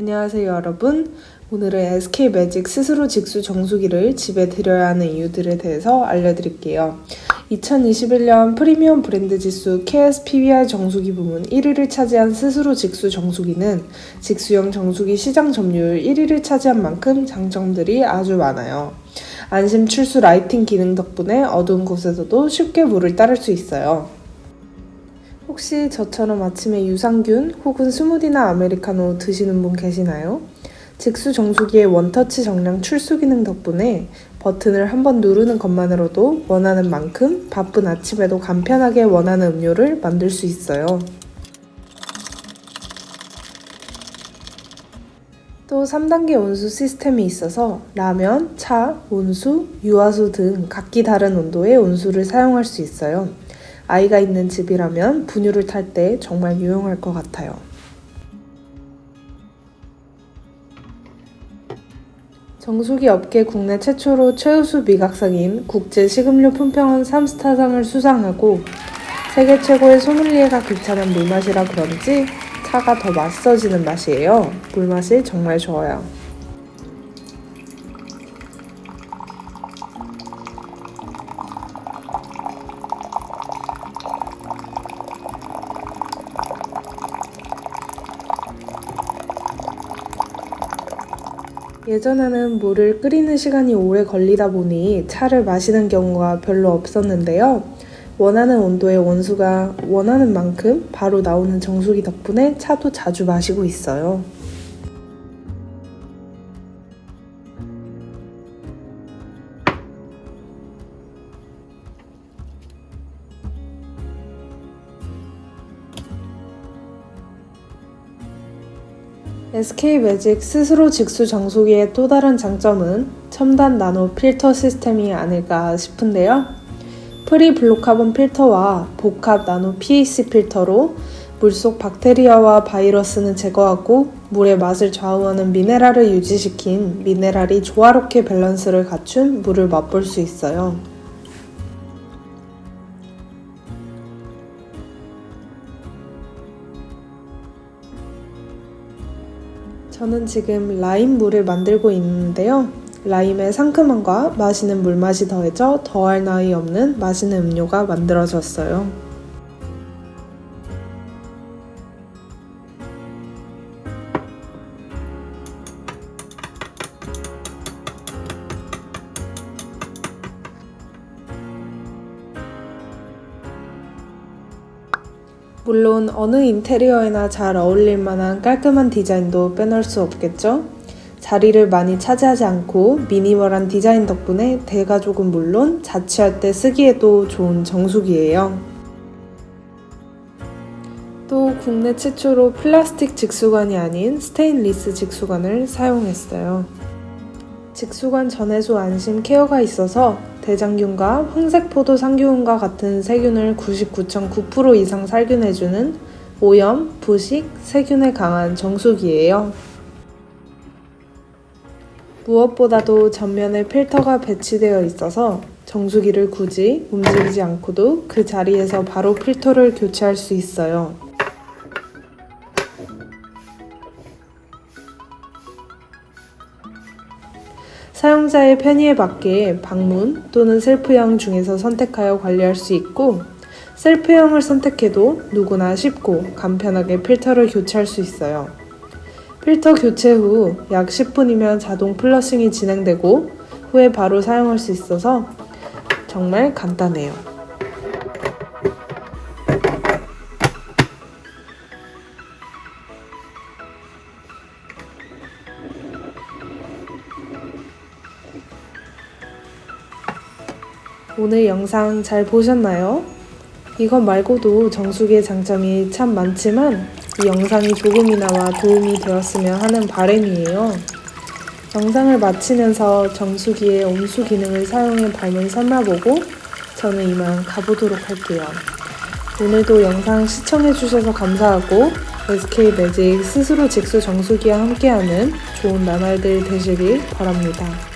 안녕하세요 여러분. 오늘은 SK 매직 스스로 직수 정수기를 집에 들여야 하는 이유들에 대해서 알려드릴게요. 2021년 프리미엄 브랜드 지수 KSPBR 정수기 부문 1위를 차지한 스스로 직수 정수기는 직수형 정수기 시장 점유율 1위를 차지한 만큼 장점들이 아주 많아요. 안심 출수 라이팅 기능 덕분에 어두운 곳에서도 쉽게 물을 따를 수 있어요 혹시 저처럼 아침에 유산균 혹은 스무디나 아메리카노 드시는 분 계시나요? 직수 정수기의 원터치 정량 출수 기능 덕분에 버튼을 한 번 누르는 것만으로도 원하는 만큼 바쁜 아침에도 간편하게 원하는 음료를 만들 수 있어요. 또 3단계 온수 시스템이 있어서 라면, 차, 온수, 유화수 등 각기 다른 온도의 온수를 사용할 수 있어요. 아이가 있는 집이라면 분유를 탈 때 정말 유용할 것 같아요. 정수기 업계 국내 최초로 최우수 미각상인 국제 식음료 품평원 3스타상을 수상하고 세계 최고의 소믈리에가 귀찮은 물맛이라 그런지 차가 더 맛있어지는 맛이에요. 물맛이 정말 좋아요. 예전에는 물을 끓이는 시간이 오래 걸리다 보니 차를 마시는 경우가 별로 없었는데요. 원하는 온도의 원수가 원하는 만큼 바로 나오는 정수기 덕분에 차도 자주 마시고 있어요. SK 매직 스스로 직수 정수기의 또 다른 장점은 첨단 나노 필터 시스템이 아닐까 싶은데요. 프리 블루카본 필터와 복합 나노 PAC 필터로 물속 박테리아와 바이러스는 제거하고 물의 맛을 좌우하는 미네랄을 유지시킨 미네랄이 조화롭게 밸런스를 갖춘 물을 맛볼 수 있어요. 저는 지금 라임 물을 만들고 있는데요. 라임의 상큼함과 마시는 물맛이 더해져 더할 나위 없는 맛있는 음료가 만들어졌어요. 물론 어느 인테리어에나 잘 어울릴 만한 깔끔한 디자인도 빼놓을 수 없겠죠? 자리를 많이 차지하지 않고 미니멀한 디자인 덕분에 대가족은 물론 자취할 때 쓰기에도 좋은 정수기예요. 또 국내 최초로 플라스틱 직수관이 아닌 스테인리스 직수관을 사용했어요. 직수관 전해수 안심 케어가 있어서 대장균과 황색 포도 상균과 같은 세균을 99.9% 이상 살균해주는 오염, 부식, 세균에 강한 정수기예요. 무엇보다도 전면에 필터가 배치되어 있어서 정수기를 굳이 움직이지 않고도 그 자리에서 바로 필터를 교체할 수 있어요. 사용자의 편의에 맞게 방문 또는 셀프형 중에서 선택하여 관리할 수 있고 셀프형을 선택해도 누구나 쉽고 간편하게 필터를 교체할 수 있어요. 필터 교체 후 약 10분이면 자동 플러싱이 진행되고 후에 바로 사용할 수 있어서 정말 간단해요. 오늘 영상 잘 보셨나요? 이것 말고도 정수기의 장점이 참 많지만 이 영상이 조금이나마 도움이 되었으면 하는 바람이에요. 영상을 마치면서 정수기의 온수 기능을 사용해 발문 삼아보고 저는 이만 가보도록 할게요. 오늘도 영상 시청해주셔서 감사하고 SK 매직 스스로 직수 정수기와 함께하는 좋은 나날들 되시길 바랍니다.